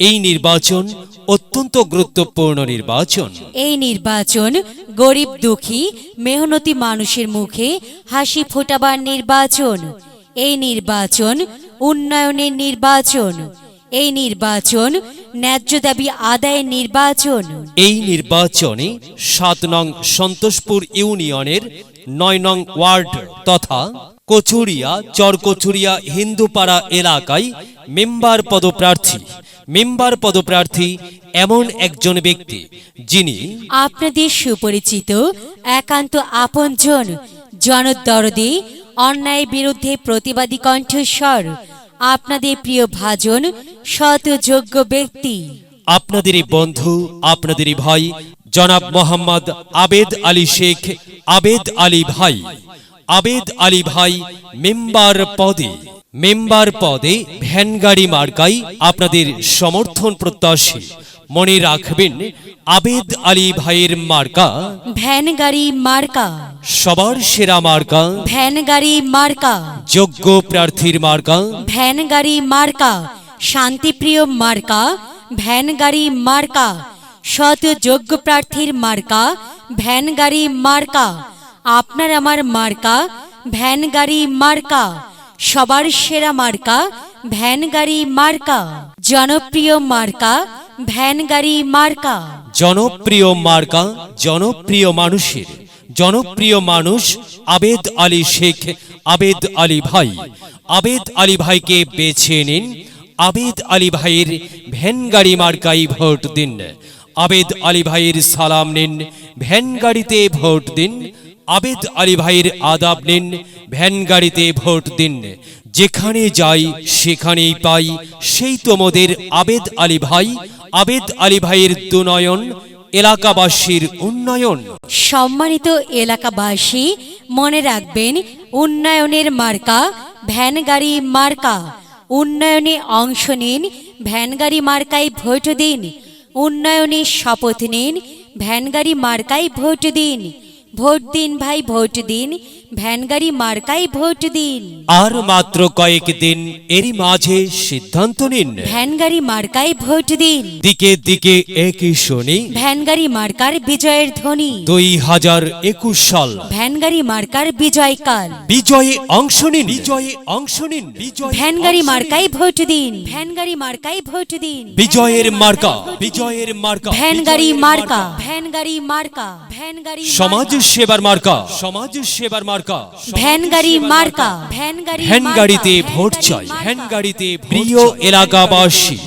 এই নির্বাচন অত্যন্ত গুরুত্বপূর্ণ নির্বাচন। এই নির্বাচন গরিব দুঃখী মেহনতি মানুষের মুখে হাসি ফোটাবার নির্বাচন। এই নির্বাচন উন্নয়নের নির্বাচন। এই নির্বাচন ন্যায্য দাবি আদায়ের নির্বাচন। এই নির্বাচনে সাত নং সন্তোষপুর ইউনিয়নের নয় নং ওয়ার্ড তথা কচুরিয়া চরকচুরিয়া হিন্দুপাড়া এলাকায় মেম্বার পদপ্রার্থী মেম্বার পদপ্রার্থী এমন একজন ব্যক্তি যিনি আপনাদের সুপরিচিত একান্ত আপনজন জনদরদি অন্যায় বিরুদ্ধে প্রতিবাদী কণ্ঠস্বর আপনাদের প্রিয় ভাজন শত যোগ্য ব্যক্তি। আপনাদেরই বন্ধু আপনাদেরই ভাই জনাব মোহাম্মদ আবেদ আলী শেখ আবেদ আলী ভাই। আবেদ আলী ভাই মেম্বার পদে। মেম্বার পদে ভ্যানগাড়ি মার্কাই আপনাদের সমর্থন প্রত্যাশী। মনে রাখবেন আবেদ আলী ভাইয়ের মার্কা। ভ্যান গাড়ি মার্কা। সবার সেরা মার্কা। ভ্যান গাড়ি মার্কা। যোগ্য প্রার্থীর মার্কা। ভ্যান গাড়ি মার্কা। শান্তিপ্রিয় মার্কা। ভ্যান গাড়ি মার্কা। শত যোগ্য প্রার্থীর মার্কা। ভ্যান গাড়ি মার্কা। আপনার আমার মার্কা। ভ্যান গাড়ি মার্কা। সবার সেরা মার্কা, ভ্যান গাড়ি মার্কা। জনপ্রিয় মার্কা, ভ্যান গাড়ি মার্কা। জনপ্রিয় মার্কা, জনপ্রিয় মানুষের। জনপ্রিয় মানুষ আবেদ আলী শেখ, আবেদ আলী ভাই। আবেদ আলী ভাইকে বেছে নিন। আবেদ আলী ভাইয়ের ভ্যান গাড়ি মার্কাই ভোট দিন। আবেদ আলী ভাইয়ের সালাম নিন। ভ্যান গাড়িতে ভোট দিন। আবেদ আলী ভাইয়ের আদাব নিন। ভ্যান গাড়িতে ভোট দিন। যেখানে যাই, সেখানেই পাই। সেই তোমাদের আবেদ আলী ভাই। আবেদ আলী ভাইয়ের দুনয়ন, এলাকাবাসীর উন্নয়ন। সম্মানিত এলাকাবাসী, মনে রাখবেন, উন্নয়নের মার্কা ভ্যান গাড়ি মার্কা। উন্নয়নে অংশ নিন, ভ্যান গাড়ি মার্কায় ভোট দিন। উন্নয়নের শপথ নিন, ভ্যান গাড়ি মার্কায় ভোট দিন। ভোট দিন ভাই, ভোট দিন। ভ্যান গাড়ি মার্কায় ভোট দিন। আর মাত্র কয়েক দিন এরই মাঝে সিদ্ধান্ত নিন। ভ্যান গাড়ি মার্কায় ভোট দিন। দিকে দিকে একই শনি। ভ্যান গাড়ি মার্কার বিজয়ের ধ্বনি। দুই হাজার একুশ সাল। ভ্যান গাড়ি মার্কার বিজয়কাল বিজয়ে অংশ নিন। বিজয়ে অংশ নিন। বিজয় ভ্যান গাড়ি অংশ ভোট দিন। ভ্যান গাড়ি মার্কায় ভোট দিন। বিজয়ের মার্কা। বিজয়ের মার্কা। ভ্যান গাড়ি মার্কা। ভ্যান গাড়ি মার্কা। ভ্যান গাড়ি সমাজ সেবার মার্কা। সমাজ সেবার মার্কা। ভ্যান গাড়ি মার্কা। ভ্যান গাড়ি ভ্যান গাড়িতে ভোট চাই। ভ্যান গাড়িতে প্রিয় এলাকাবাসী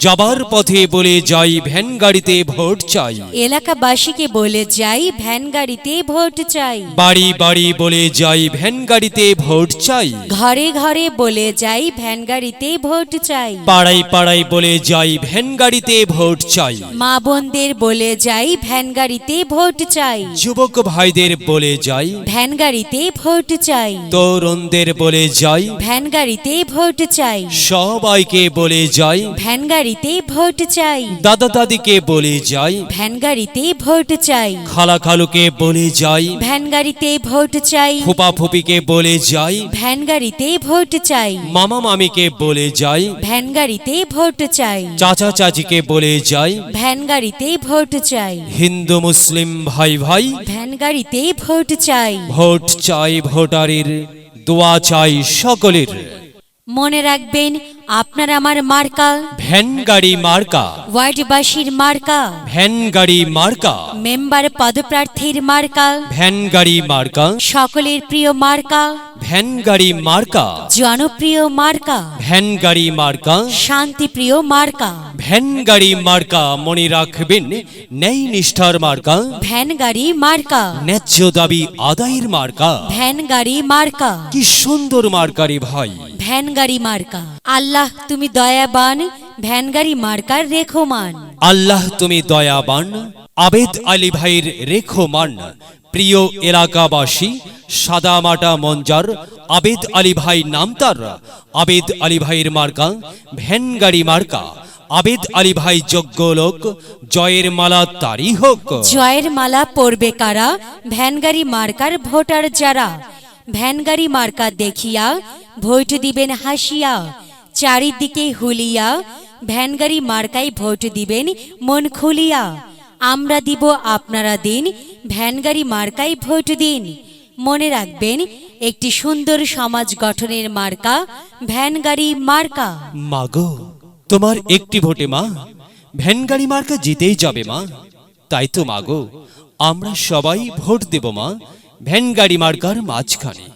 যাবার পথে বলে যাই ভ্যান গাড়িতে ভোট চাই। এলাকাবাসীকে বলে যাই ভ্যান গাড়িতে ভোট চাই। বাড়ি বাড়ি বলে যাই ভ্যান গাড়িতে ভোট চাই। ঘরে ঘরে বলে যাই ভ্যান গাড়িতে ভোট চাই। পাড়ায় পাড়ায় বলে যাই ভ্যান গাড়িতে ভোট চাই। মা বোনদের বলে যাই ভ্যান গাড়িতে ভোট চাই। যুবক ভাইদের বলে যাই ভ্যান গাড়িতে ভোট চাই। তরুণদের বলে যাই ভ্যান গাড়িতে ভোট চাই। সবাইকে বলে যাই ভ্যান গাড়িতে ভোট চাই। দাদা দাদিকে বলে যাই ভ্যান গাড়িতে ভোট চাই। খালা খালুকে বলে যাই ভ্যান গাড়িতে ভোট চাই। ফুপা ফুপিকে বলে যাই ভ্যান গাড়িতে ভোট চাই। মামা মামিকে বলে যাই ভ্যান গাড়িতে ভোট চাই। চাচা চাচিকে বলে যাই ভ্যান গাড়িতে ভোট চাই। হিন্দু মুসলিম ভাই ভাই ভ্যান গাড়িতে ভোট চাই। ভোট চাই ভোটারের দোয়া চাই সকলের। মনে রাখবেন আপনার আমার মার্কা। ভ্যান গাড়ি মার্কা। ওয়ার্ডবাসীর মার্কা। ভ্যান গাড়ি মার্কা। মেম্বার পদপ্রার্থীর মার্কা। ভ্যান গাড়ি মার্কা। সকলের প্রিয় মার্কা। ভ্যান গাড়ি মার্কা। জনপ্রিয় মার্কা। ভ্যান গাড়ি মার্কা। শান্তিপ্রিয় মার্কা। ভ্যান গাড়ি মার্কা মনে রাখবেন ন্যায় নিষ্ঠার মার্কা। ভ্যান গাড়ি মার্কা। ন্যায্য দাবি আদায়ের মার্কা। ভ্যান গাড়ি মার্কা। কি সুন্দর মার্কারি ভাই। ভ্যান গাড়ি মার্কা। আল্লাহ তুমি দয়াবান ভ্যানগাড়ি মার্কার রেখমান। আল্লাহ তুমি দয়াবান আবেদ আলী ভাইয়ের রেখমান। প্রিয় এলাকাবাসী সাদামাটা মঞ্জার আবেদ আলী ভাই নাম তার। আবেদ আলী ভাইয়ের মার্কা ভ্যান গাড়ি মার্কা। আবেদ আলী ভাই যোগ্য লোক জয়ের মালা তারই হোক। জয়ের মালা পরবে কারা? ভ্যানগাড়ি মার্কার ভোটার যারা? ভ্যানগাড়ি মার্কা দেখিয়া ভোট দিবেন হাসিয়া। চারিদিকে হুলিয়া ভ্যানগাড়ি মার্কায় ভোট দিবেন মন খুলিয়া। আমরা দিব আপনারা দিন, ভ্যানগাড়ি মার্কায় ভোট দিন। মনে রাখবেন, একটি সুন্দর সমাজ গঠনের মার্কা, ভ্যানগাড়ি মার্কা। মাগো, তোমার একটি ভোটে মা ভ্যান গাড়ি মার্কা জিতেই যাবে মা। তাই তো মাগো, আমরা সবাই ভোট দেব মা ভ্যান গাড়ি মার্কার মাঝখানে।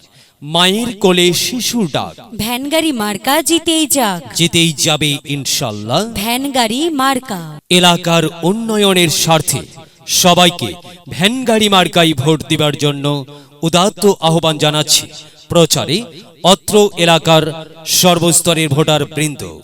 মায়ের কোলে শিশুর ডাক। ভ্যানগাড়ি মার্কা জিতেই যাক। জিতেই যাবে ইনশাল্লাহ। ভ্যানগাড়ি মার্কা। এলাকার উন্নয়নের স্বার্থে সবাইকে ভ্যান গাড়ি মার্কাই ভোট দেবার জন্য উদাত্ত আহ্বান জানাচ্ছি প্রচারে অত্র এলাকার সর্বস্তরের ভোটার বৃন্দ।